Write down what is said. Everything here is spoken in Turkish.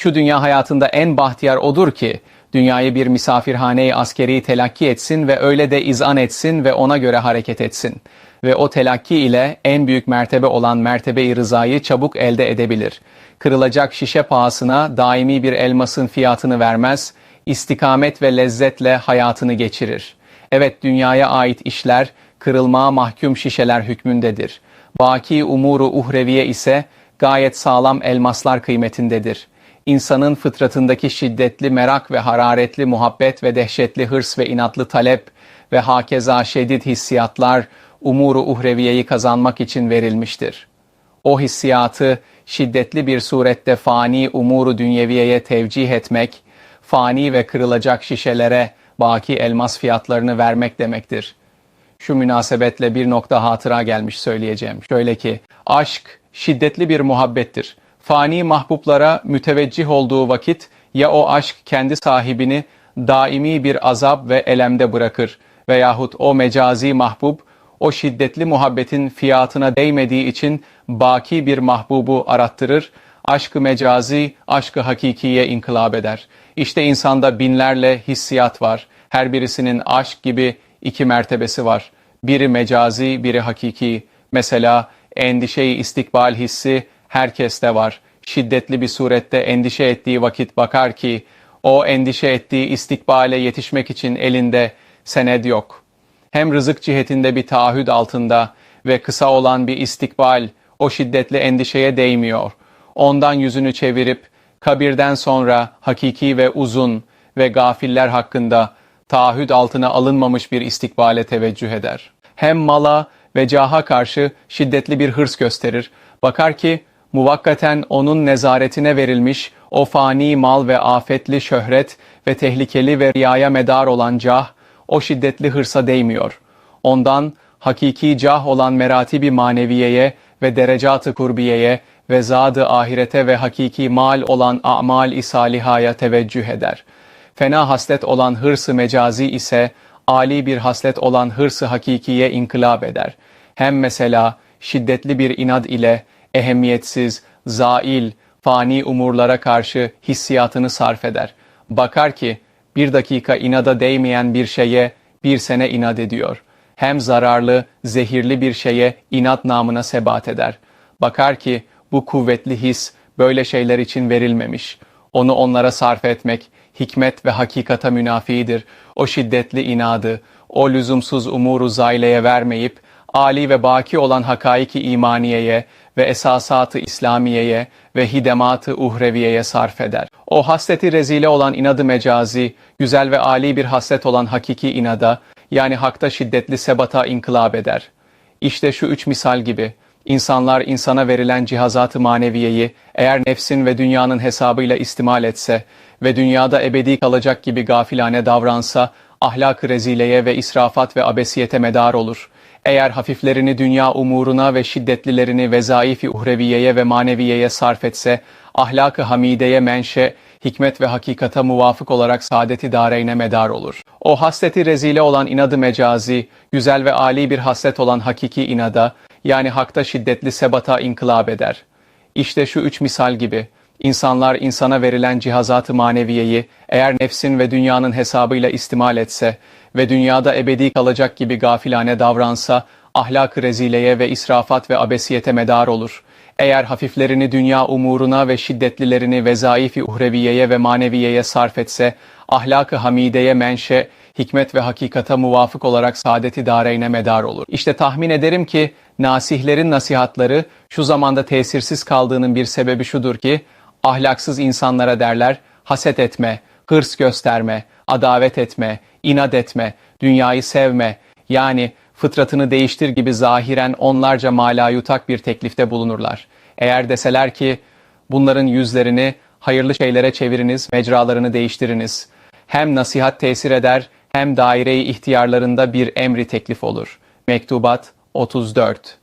Şu dünya hayatında en bahtiyar odur ki, dünyayı bir misafirhane-i askeri telakki etsin ve öyle de izan etsin ve ona göre hareket etsin. Ve o telakki ile en büyük mertebe olan mertebe-i rızayı çabuk elde edebilir. Kırılacak şişe pahasına daimi bir elmasın fiyatını vermez, istikamet ve lezzetle hayatını geçirir. Evet dünyaya ait işler, kırılmaya mahkum şişeler hükmündedir. Baki umuru uhreviye ise gayet sağlam elmaslar kıymetindedir. İnsanın fıtratındaki şiddetli merak ve hararetli muhabbet ve dehşetli hırs ve inatlı talep ve hakeza şedid hissiyatlar umuru uhreviyeyi kazanmak için verilmiştir. O hissiyatı şiddetli bir surette fani umuru dünyeviyeye tevcih etmek, fani ve kırılacak şişelere baki elmas fiyatlarını vermek demektir. Şu münasebetle bir nokta hatıra gelmiş söyleyeceğim. Şöyle ki, aşk şiddetli bir muhabbettir. Fani mahbublara müteveccih olduğu vakit ya o aşk kendi sahibini daimi bir azap ve elemde bırakır veyahut o mecazi mahbub o şiddetli muhabbetin fiyatına değmediği için baki bir mahbubu arattırır, aşkı mecazi, aşkı hakikiye inkılap eder. İşte insanda binlerle hissiyat var. Her birisinin aşk gibi iki mertebesi var. Biri mecazi, biri hakiki. Mesela endişeyi istikbal hissi herkeste var. Şiddetli bir surette endişe ettiği vakit bakar ki o endişe ettiği istikbale yetişmek için elinde sened yok. Hem rızık cihetinde bir taahhüt altında ve kısa olan bir istikbal o şiddetli endişeye değmiyor. Ondan yüzünü çevirip kabirden sonra hakiki ve uzun ve gafiller hakkında taahhüt altına alınmamış bir istikbale teveccüh eder. Hem mala ve caha karşı şiddetli bir hırs gösterir. Bakar ki muvakkaten onun nezaretine verilmiş o fani mal ve afetli şöhret ve tehlikeli ve riyaya medar olan cah o şiddetli hırsa değmiyor. Ondan hakiki cah olan meratibi maneviyeye ve derecatı kurbiyeye ve zadı ahirete ve hakiki mal olan a'mal-i salihaya teveccüh eder. Fena haslet olan hırsı mecazi ise ali bir haslet olan hırsı hakikiye inkılap eder. Hem mesela şiddetli bir inad ile ehemmiyetsiz, zail, fani umurlara karşı hissiyatını sarf eder. Bakar ki bir dakika inada değmeyen bir şeye bir sene inat ediyor. Hem zararlı, zehirli bir şeye inat namına sebat eder. Bakar ki bu kuvvetli his böyle şeyler için verilmemiş. Onu onlara sarf etmek hikmet ve hakikata münafidir. O şiddetli inadı, o lüzumsuz umuru zayleye vermeyip, Ali ve baki olan hakaiki imaniyeye ve esasatı İslamiye'ye ve hidematı uhreviyeye sarf eder. O hasleti rezile olan inadı mecazi, güzel ve ali bir haslet olan hakiki inada, yani hakta şiddetli sebata inkılap eder. İşte şu üç misal gibi, insanlar insana verilen cihazatı maneviyeyi eğer nefsin ve dünyanın hesabıyla istimal etse ve dünyada ebedi kalacak gibi gafilane davransa, ahlak-ı rezileye ve israfat ve abesiyete medar olur.'' Eğer hafiflerini dünya umuruna ve şiddetlilerini vezaifi uhreviyeye ve maneviyeye sarf etse, ahlak-ı hamideye menşe, hikmet ve hakikata muvafık olarak saadeti dareyne medar olur. O hasleti rezile olan inadı mecazi, güzel ve âli bir haslet olan hakiki inada, yani hakta şiddetli sebata inkılap eder. İşte şu üç misal gibi, insanlar insana verilen cihazatı maneviyeyi eğer nefsin ve dünyanın hesabıyla istimal etse ve dünyada ebedi kalacak gibi gafilane davransa, ahlak-ı rezileye ve israfat ve abesiyete medar olur. Eğer hafiflerini dünya umuruna ve şiddetlilerini vezaifi uhreviyeye ve maneviyeye sarf etse, ahlak-ı hamideye menşe, hikmet ve hakikata muvafık olarak saadeti dareyne medar olur. İşte tahmin ederim ki nasihlerin nasihatları şu zamanda tesirsiz kaldığının bir sebebi şudur ki, ahlaksız insanlara derler, haset etme, hırs gösterme, adavet etme, inat etme, dünyayı sevme, yani fıtratını değiştir gibi zahiren onlarca malayutak bir teklifte bulunurlar. Eğer deseler ki bunların yüzlerini hayırlı şeylere çeviriniz, mecralarını değiştiriniz. Hem nasihat tesir eder hem daire-i ihtiyarlarında bir emri teklif olur. Mektubat 34